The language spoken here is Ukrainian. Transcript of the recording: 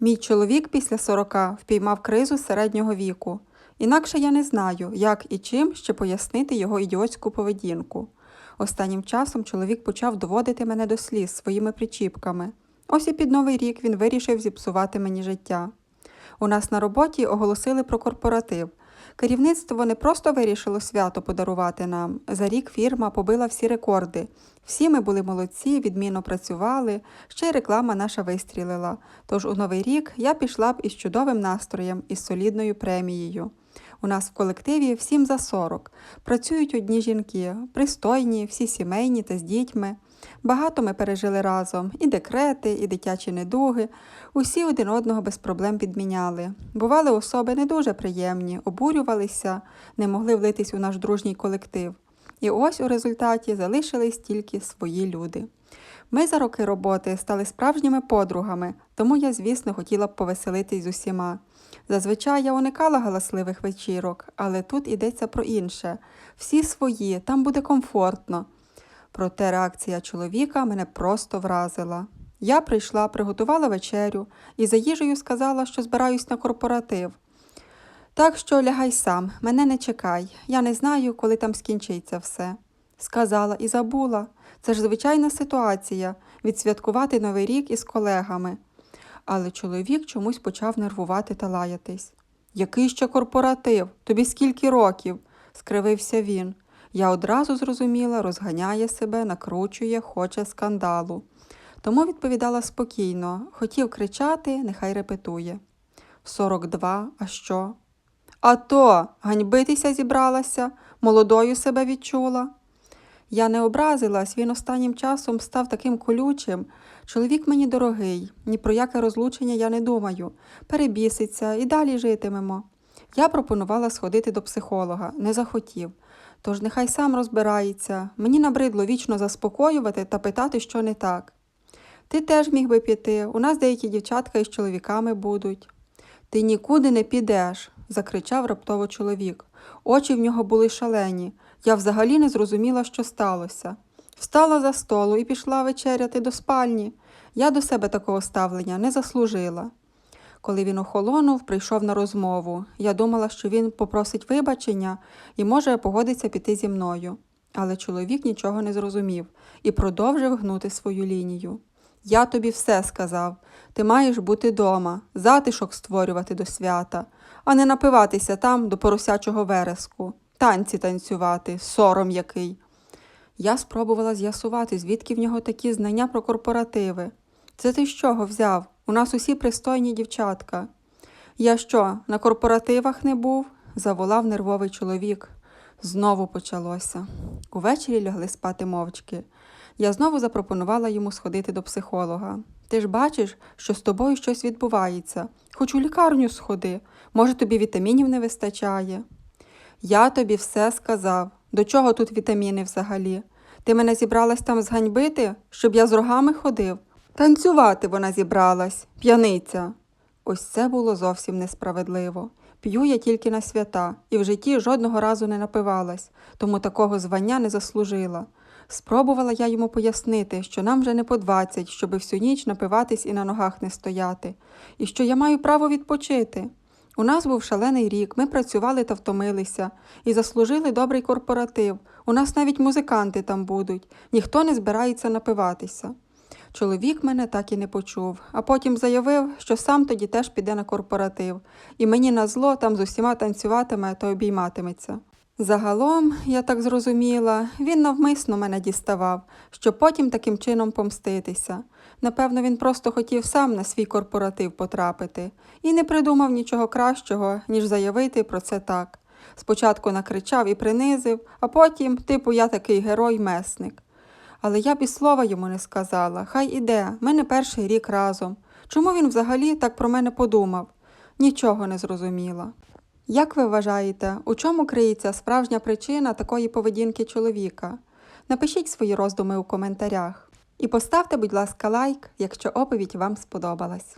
Мій чоловік після 40 впіймав кризу середнього віку. Інакше я не знаю, як і чим ще пояснити його ідіотську поведінку. Останнім часом чоловік почав доводити мене до сліз своїми причіпками. Ось і під новий рік він вирішив зіпсувати мені життя. У нас на роботі оголосили про корпоратив. Керівництво не просто вирішило свято подарувати нам. За рік фірма побила всі рекорди. Всі ми були молодці, відмінно працювали, ще й реклама наша вистрілила. Тож у новий рік я пішла б із чудовим настроєм і солідною премією. У нас в колективі всім за 40. Працюють одні жінки, пристойні, всі сімейні та з дітьми. Багато ми пережили разом і декрети, і дитячі недуги. Усі один одного без проблем підміняли. Бували особи не дуже приємні, обурювалися, не могли влитись у наш дружній колектив. І ось у результаті залишились тільки свої люди. Ми за роки роботи стали справжніми подругами, тому я, звісно, хотіла б повеселитись з усіма. Зазвичай я уникала галасливих вечірок, але тут йдеться про інше. Всі свої, там буде комфортно. Проте реакція чоловіка мене просто вразила. Я прийшла, приготувала вечерю і за їжею сказала, що збираюсь на корпоратив. Так що лягай сам, мене не чекай, я не знаю, коли там скінчиться все. Сказала і забула. Це ж звичайна ситуація відсвяткувати новий рік із колегами. Але чоловік чомусь почав нервувати та лаятись. Який ще корпоратив? Тобі скільки років? скривився він. Я одразу зрозуміла, розганяє себе, накручує, хоче скандалу. Тому відповідала спокійно, хотів кричати, нехай репетує. Сорок два, а що? А то, ганьбитися зібралася, молодою себе відчула. Я не образилась, він останнім часом став таким колючим. Чоловік мені дорогий, ні про яке розлучення я не думаю. Перебіситься і далі житимемо. Я пропонувала сходити до психолога, не захотів. Тож нехай сам розбирається. Мені набридло вічно заспокоювати та питати, що не так. Ти теж міг би піти, у нас деякі дівчатка із чоловіками будуть. Ти нікуди не підеш, закричав раптово чоловік. Очі в нього були шалені. Я взагалі не зрозуміла, що сталося. Встала за столу і пішла вечеряти до спальні. Я до себе такого ставлення не заслужила. Коли він охолонув, прийшов на розмову. Я думала, що він попросить вибачення і може погодиться піти зі мною. Але чоловік нічого не зрозумів і продовжив гнути свою лінію. Я тобі все сказав. Ти маєш бути дома, затишок створювати до свята, а не напиватися там до поросячого вереску, танці танцювати, сором який. Я спробувала з'ясувати, звідки в нього такі знання про корпоративи. Це ти з чого взяв? У нас усі пристойні дівчатка. Я що, на корпоративах не був? заволав нервовий чоловік. Знову почалося. Увечері лягли спати мовчки. Я знову запропонувала йому сходити до психолога. Ти ж бачиш, що з тобою щось відбувається. Хоч у лікарню сходи, може, тобі вітамінів не вистачає. Я тобі все сказав. До чого тут вітаміни взагалі? Ти мене зібралась там зганьбити, щоб я з рогами ходив? Танцювати вона зібралась, п'яниця. Ось це було зовсім несправедливо. П'ю я тільки на свята і в житті жодного разу не напивалась, тому такого звання не заслужила. Спробувала я йому пояснити, що нам вже не по двадцять, щоби всю ніч напиватись і на ногах не стояти, і що я маю право відпочити. У нас був шалений рік, ми працювали та втомилися і заслужили добрий корпоратив. У нас навіть музиканти там будуть, ніхто не збирається напиватися. Чоловік мене так і не почув, а потім заявив, що сам тоді теж піде на корпоратив, і мені на зло там з усіма танцюватиме та обійматиметься. Загалом, я так зрозуміла, він навмисно мене діставав, щоб потім таким чином помститися. Напевно, він просто хотів сам на свій корпоратив потрапити і не придумав нічого кращого, ніж заявити про це так. Спочатку накричав і принизив, а потім, типу, я такий герой-месник. Але я б і слова йому не сказала. Хай іде, ми не перший рік разом. Чому він взагалі так про мене подумав? Нічого не зрозуміла. Як ви вважаєте, у чому криється справжня причина такої поведінки чоловіка? Напишіть свої роздуми у коментарях. І поставте, будь ласка, лайк, якщо оповідь вам сподобалась.